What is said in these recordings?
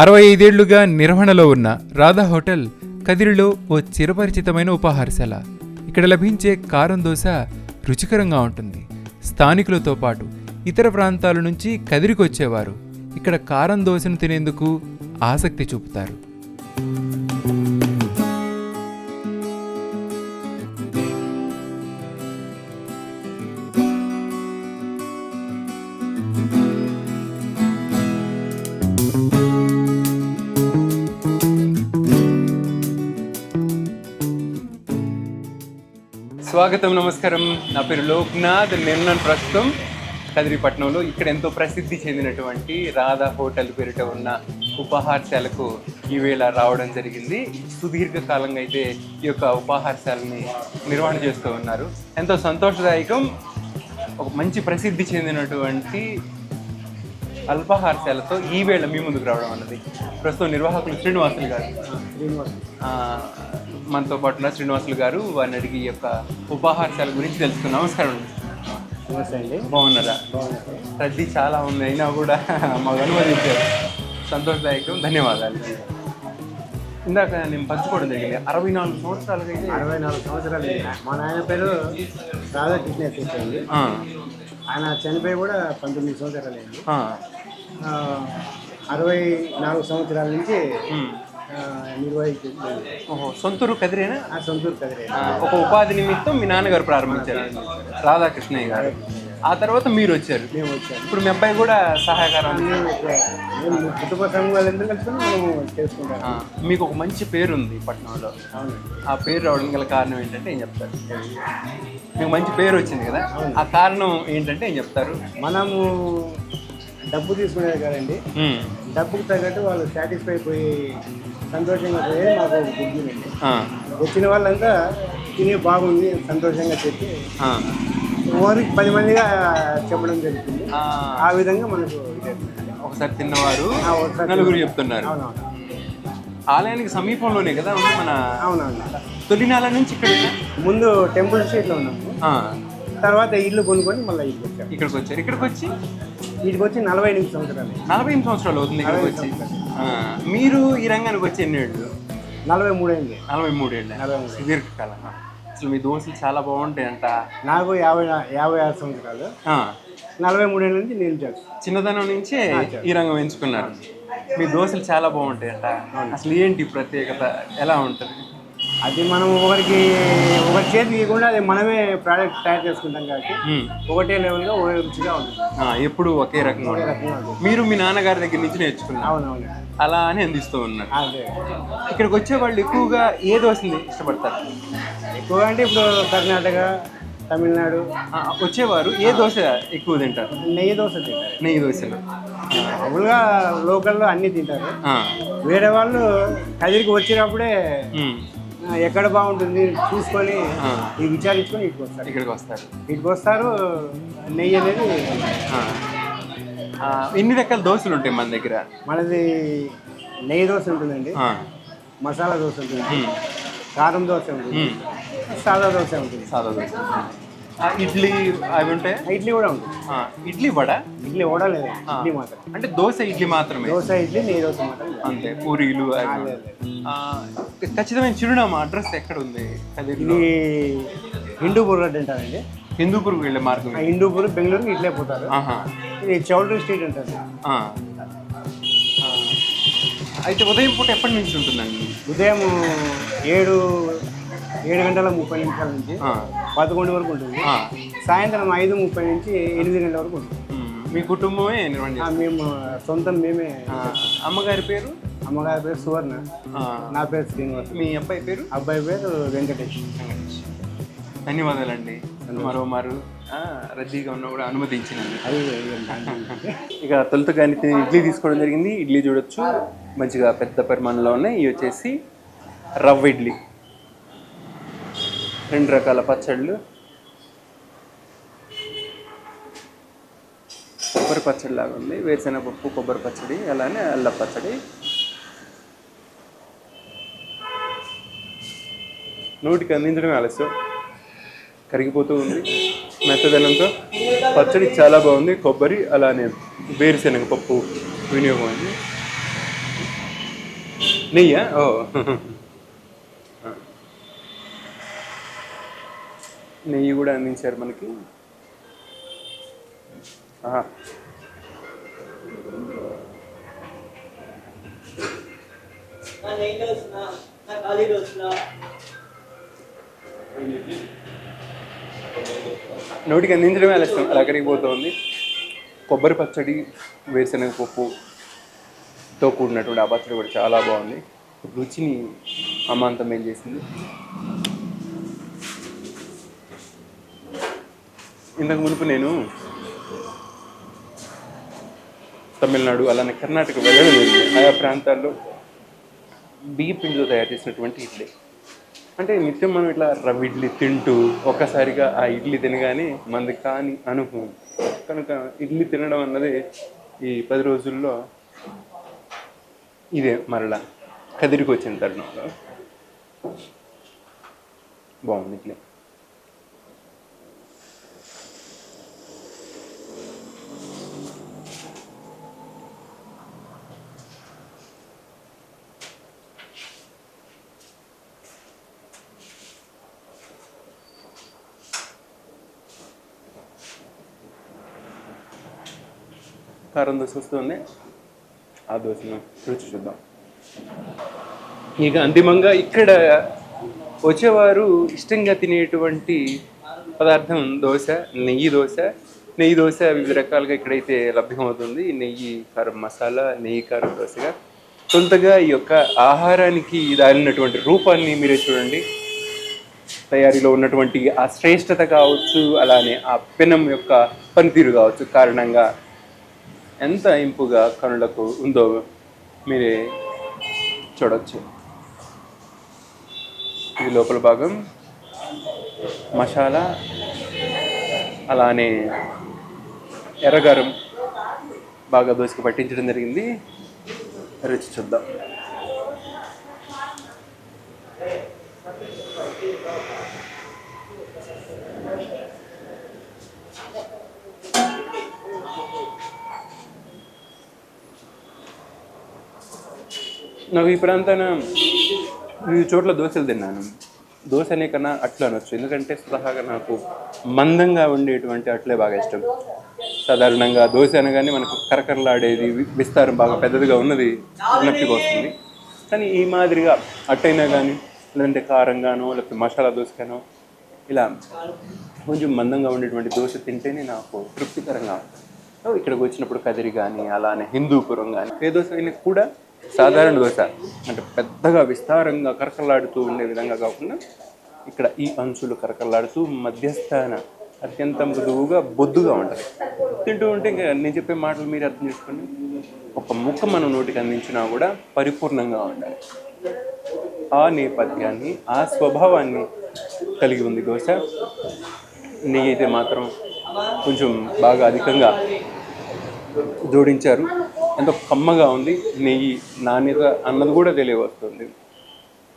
అరవై ఐదేళ్ళుగా నిర్వహణలో ఉన్న రాధా హోటల్ కదిరిలో ఓ చిరపరిచితమైన ఉపాహారశాల. ఇక్కడ లభించే కారం దోశ రుచికరంగా ఉంటుంది. స్థానికులతో పాటు ఇతర ప్రాంతాల నుంచి కదిరికి వచ్చేవారు ఇక్కడ కారం దోశను తినేందుకు ఆసక్తి చూపుతారు. స్వాగతం నమస్కారం. నా పేరు లోక్నాథ్. నేను నన్ను ప్రస్తుతం కదిరిపట్నంలో ఇక్కడ ఎంతో ప్రసిద్ధి చెందినటువంటి రాధా హోటల్ పేరిట ఉన్న ఉపాహారశాలకు ఈవేళ రావడం జరిగింది. సుదీర్ఘకాలంగా అయితే ఈ యొక్క ఉపాహారశాలని నిర్వహణ చేస్తూ ఉన్నారు. ఎంతో సంతోషదాయకం. ఒక మంచి ప్రసిద్ధి చెందినటువంటి అల్పాహారశాలతో ఈ వేళ మీ ముందుకు రావడం అన్నది. ప్రస్తుతం నిర్వాహకులు శ్రీనివాసులు గారు. మనతో పాటు ఉన్న శ్రీనివాసులు గారు వారిని అడిగి ఈ యొక్క ఉపాహారశాల గురించి తెలుసుకున్నాం నమస్కారం అండి. నమస్తే అండి. బాగున్నారా? రద్దీ చాలా ఉంది. అయినా కూడా మాకు అనుమతించారు. సంతోషదాయకం. ధన్యవాదాలు. ఇందాక నేను పంచుకోవడం జరిగింది. అరవై నాలుగు సంవత్సరాలుగా అయితే అరవై నాలుగు సంవత్సరాలు. మా నాయన పేరు రాధాకృష్ణ అండి. ఆయన చనిపోయి కూడా పంతొమ్మిది సంవత్సరాలు అయింది. అరవై నాలుగు సంవత్సరాల నుంచి ఓహో సొంతూరు కదిరేనా? ఆ సొంతూరు కదిరే ఒక ఉపాధి నిమిత్తం మీ నాన్నగారు ప్రారంభించారు. రాధాకృష్ణయ్య గారు. ఆ తర్వాత మీరు వచ్చారు. మేము వచ్చాము. ఇప్పుడు మీ అబ్బాయి కూడా సహాయకారం కుటుంబ మేము చేసుకుంటాం. మీకు ఒక మంచి పేరు ఉంది పట్టణంలో ఆ పేరు రావడం గల కారణం ఏంటంటే ఏం చెప్తారు? మీకు మంచి పేరు వచ్చింది కదా. ఆ కారణం ఏంటంటే ఏం చెప్తారు? మనము డబ్బు తీసుకునేది కదండి. డబ్బుకు తగ్గట్టు వాళ్ళు సాటిస్ఫై అయిపోయి సంతోషంగా పోయి మాకు ఆ, వచ్చిన వాళ్ళంతా తిని బాగుంది సంతోషంగా చెప్పి ఆ, ఊరికి పది మందిగా చెప్పడం జరుగుతుంది. ఆ, విధంగా మనకు. ఒకసారి తిన్నవారు నలుగురు చెప్తున్నారు. ఆలయానికి సమీపంలోనే కదా ఉంది మన అవునవును. తొలినాల నుంచి ఇక్కడ ముందు టెంపుల్ స్ట్రీట్లో ఉన్నాము. తర్వాత ఇల్లు కొనుక్కొని మళ్ళీ ఇక్కడికి వచ్చారు. ఇక్కడికి వచ్చి? వీటికి వచ్చి నలభై ఎనిమిది సంవత్సరాలు. నలభై ఎనిమిది సంవత్సరాలు అవుతుంది ఇక్కడికి వచ్చి. మీరు ఈ రంగానికి వచ్చి ఎన్ని ఏళ్ళు? నలభై మూడు అయింది నలభై మూడేళ్ళు. నలభై మూడు. సుదీర్ఘకాలం. అసలు మీ దోశలు చాలా బాగుంటాయి అంట నాకు యాభై యాభై ఆరు సంవత్సరాలు. నలభై మూడేళ్ళ నుంచి నేను చేస్తాను చిన్నతనం నుంచే ఈ రంగం ఎంచుకున్నారు. మీ దోశలు చాలా బాగుంటాయి అంట అసలు ఏంటి ప్రత్యేకత? ఎలా ఉంటుంది? అది మనం ఒకరికి ఒకరి చేతి ఇవ్వకుండా అది మనమే ప్రోడక్ట్ తయారు చేసుకుంటాం కాబట్టి. ఒకటే లెవెల్గా ఒకే రుచిగా ఉంటుంది. ఎప్పుడు ఒకే రకంగా ఉంటుంది. మీరు మీ నాన్నగారి దగ్గర నుంచి నేర్చుకున్నారు. అవునవును. అలా అని అందిస్తూ ఉన్నారు. అదే. ఇక్కడికి వచ్చే వాళ్ళు ఎక్కువగా ఏ దోశని ఇష్టపడతారు? ఎక్కువగా అంటే ఇప్పుడు కర్ణాటక తమిళనాడు. వచ్చేవారు ఏ దోశ ఎక్కువ తింటారు? నెయ్యి దోశ తింటారు. నెయ్యి దోశలు మామూలుగా లోకల్లో అన్నీ తింటారు. వేరే వాళ్ళు కదిరికి వచ్చినప్పుడే ఎక్కడ బాగుంటుంది చూసుకొని విచారించుకొని ఇటుకు వస్తారు. ఇక్కడికి వస్తారు. ఇటుకు వస్తారు నెయ్యి అనేది ఎన్ని రకాల దోశలు ఉంటాయి మన దగ్గర? మనది నెయ్యి దోశ ఉంటుందండి మసాలా దోశ ఉంటుంది కారం దోశ ఉంటుంది సాదా దోశ ఉంటుంది. సాదా దోశ. ఇడ్లీ అవి ఉంటాయి? ఇడ్లీ కూడా ఉంటుంది. ఇడ్లీ వడ? ఇడ్లీ కూడా లేదు? ఇడ్లీ మాత్రం అంటే దోశ ఇడ్లీ మాత్రమే. దోశ ఇడ్లీ నెయ్యి దోశ మాత్రం. అంతే పూరీలు ఖచ్చితమైన చిరునామా అడ్రస్ ఎక్కడ ఉంది ఇది హిందూపూర్ రోడ్ అంటారండి. హిందూపూర్కి వెళ్ళే మార్గం. హిందూపూర్ బెంగళూరు ఇట్లే పోతారు. ఇది చౌల్ట్రీ స్ట్రీట్ అంటారు. అయితే ఉదయం పూట ఎప్పటి నుంచి ఉంటుందండి? ఉదయం ఏడు ఏడు గంటల ముప్పై నిమిషాల నుంచి. పదకొండు వరకు ఉంటుంది. సాయంత్రం ఐదు ముప్పై నుంచి ఎనిమిది గంటల వరకు ఉంటుంది. మీ కుటుంబమే. మేము సొంతం మేమే. అమ్మగారి పేరు? అమ్మగారి పేరు సువర్ణ. నా పేరు శ్రీనివాస్. మీ అబ్బాయి పేరు? అబ్బాయి పేరు వెంకటేష్. వెంకటేష్ ధన్యవాదాలండి మరో మారు రద్దీగా ఉన్నా కూడా అనుమతించినందుకు. అది ఇక తొలుత కానీ ఇడ్లీ తీసుకోవడం జరిగింది. ఇడ్లీ చూడొచ్చు. మంచిగా పెద్ద పరిమాణంలో ఉన్నాయి. ఇవి వచ్చేసి రవ్వ ఇడ్లీ. రెండు రకాల పచ్చళ్ళు. కొబ్బరి పచ్చడి లాగా ఉంది వేరుశెనగపప్పు కొబ్బరి పచ్చడి అలానే అల్ల పచ్చడి. నోటికి అందించడం ఆలస్యం. కరిగిపోతూ ఉంది. మెత్తదనంతో పచ్చడి చాలా బాగుంది. కొబ్బరి అలానే వేరుశనగ పప్పు వినియోగం ఉంది నెయ్యా? ఓ. నెయ్యి కూడా అందించారు మనకి. నోటికి అందించడమే అలా అక్కడికి పోతుంది. కొబ్బరి పచ్చడి వేరుశనగ పప్పుతో కూడినటువంటి ఆ పచ్చడి కూడా చాలా బాగుంది. రుచిని అమాంతం ఏం చేసింది. ఇంతకు మునుపు నేను తమిళనాడు అలానే కర్ణాటక వెళ్ళడం జరిగింది. ఆయా ప్రాంతాల్లో బియ్య పిండితో తయారు చేసినటువంటి ఇడ్లీ. అంటే నిత్యం మనం ఇట్లా రవ్వ ఇడ్లీ తింటూ ఒక్కసారిగా ఆ ఇడ్లీ తినగానే మనది కాని అనుభవం. కనుక ఇడ్లీ తినడం అన్నది ఈ పది రోజుల్లో ఇదే మరలా కదిరికి వచ్చిన తరుణంలో. బాగుంది ఇడ్లీ. కారం దోశ వస్తుంది ఆ దోశను రుచి చూద్దాం. ఇక అంతిమంగా ఇక్కడ వచ్చేవారు ఇష్టంగా తినేటువంటి పదార్థం దోశ నెయ్యి దోశ. నెయ్యి దోశ వివిధ రకాలుగా ఇక్కడైతే లభ్యమవుతుంది. నెయ్యి కారం మసాలా నెయ్యి కారం దోశగా. సొంతగా ఈ యొక్క ఆహారానికి దాలినటువంటి రూపాన్ని మీరే చూడండి. తయారీలో ఉన్నటువంటి ఆ శ్రేష్టత కావచ్చు అలానే ఆ పెనం యొక్క పనితీరు కావచ్చు కారణంగా ఎంత ఇంపుగా కనులకు ఉందో మీరే చూడవచ్చు ఇది లోపల భాగం. మసాలా అలానే ఎర్రగారం బాగా దోసుకు పట్టించడం జరిగింది. రుచి చూద్దాం. నాకు ఈ ప్రాంతాన వివిధ చోట్ల దోశలు తిన్నాను. దోశ అనే కన్నా అట్లు అనొచ్చు. ఎందుకంటే స్వతహాగా నాకు మందంగా ఉండేటువంటి అట్లే బాగా ఇష్టం. సాధారణంగా దోశ అనగానే మనకు కరకరలాడేది విస్తారం బాగా పెద్దదిగా ఉన్నది నొప్పిగా వస్తుంది. కానీ ఈ మాదిరిగా అట్టైనా కానీ లేదంటే కారంగానో లేకపోతే మసాలా దోశగానో ఇలా కొంచెం మందంగా ఉండేటువంటి దోశ తింటేనే నాకు తృప్తికరంగా ఉంటుంది. ఇక్కడికి వచ్చినప్పుడు కదిరి కానీ అలానే హిందూపురం కానీ ఏ దోశ అయినా కూడా సాధారణ దోశ అంటే పెద్దగా విస్తారంగా కరకలాడుతూ ఉండే విధంగా కాకుండా ఇక్కడ ఈ అంచులు కరకలాడుతూ మధ్యస్థాన అత్యంత మృదువుగా బొద్దుగా ఉంటుంది. తింటూ ఉంటే ఇంకా నేను చెప్పే మాటలు మీరు అర్థం చేసుకోండి. ఒక ముక్క మనం నోటికి అందించినా కూడా పరిపూర్ణంగా ఉండాలి. ఆ నేపథ్యాన్ని ఆ స్వభావాన్ని కలిగి ఉంది దోశ నెయ్యి అయితే మాత్రం కొంచెం బాగా అధికంగా జోడించారు. ఎంతో కమ్మగా ఉంది. నెయ్యి నాణ్యత అన్నది కూడా తెలియవస్తుంది.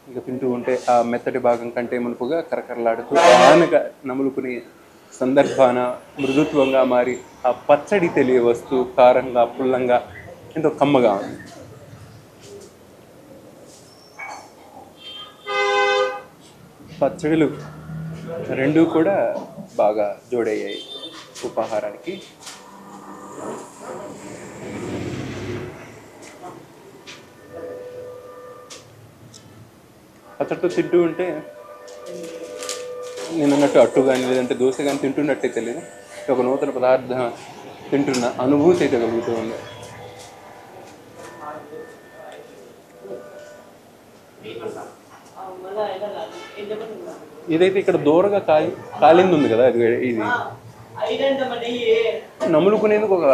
ఇంకా తింటూ ఉంటే ఆ మెత్తటి భాగం కంటే మునుపుగా కరకరలాడుతూ ఆనక నములుకునే సందర్భాన మృదుత్వంగా మారి ఆ పచ్చడి తెలియవస్తూ కారంగా పుల్లంగా ఎంతో కమ్మగా ఉంది. పచ్చడిలు రెండూ కూడా బాగా జోడయ్యాయి. ఉపాహారానికి అతడితో తింటూ ఉంటే నేను అన్నట్టు అట్టు కానీ లేదంటే దోశ కానీ తింటున్నట్టే తెలియదు ఒక నూతన పదార్థం తింటున్న అనుభూతి అయితే కలుగుతూ ఉంది. ఇదైతే ఇక్కడ దూరగా కాలి కాలింది ఉంది కదా ఇది. నములుకునేందుకు ఒక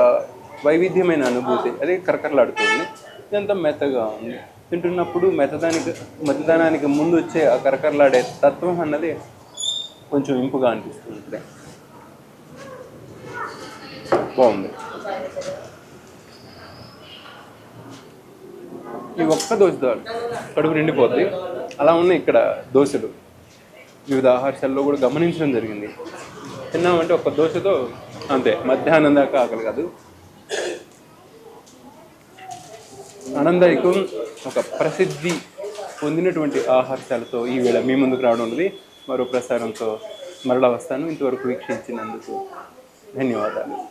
వైవిధ్యమైన అనుభూతి. అదే కరకరలాడుతుంది ఇదంతా మెత్తగా ఉంది. తింటున్నప్పుడు మెతదానికి మెత్తదనానికి ముందు వచ్చే ఆ కరకరలాడే తత్వం అన్నది కొంచెం ఇంపుగా అనిపిస్తుంది. ఇప్పుడే బాగుంది. ఈ ఒక్క దోశ కడుపు నిండిపోద్ది. అలా ఉన్నాయి ఇక్కడ దోశలు. వివిధ ఆహార్యాల్లో కూడా గమనించడం జరిగింది. తిన్నామంటే ఒక దోశతో అంతే. మధ్యాహ్నం దాకా ఆకలి కాదు. ఆనందదాయకం ఒక ప్రసిద్ధి పొందినటువంటి ఆహార్యాలతో ఈవేళ మీ ముందుకు రావడం ఉన్నది. మరో ప్రసారంతో మరలా వస్తాను. ఇంతవరకు వీక్షించినందుకు ధన్యవాదాలు.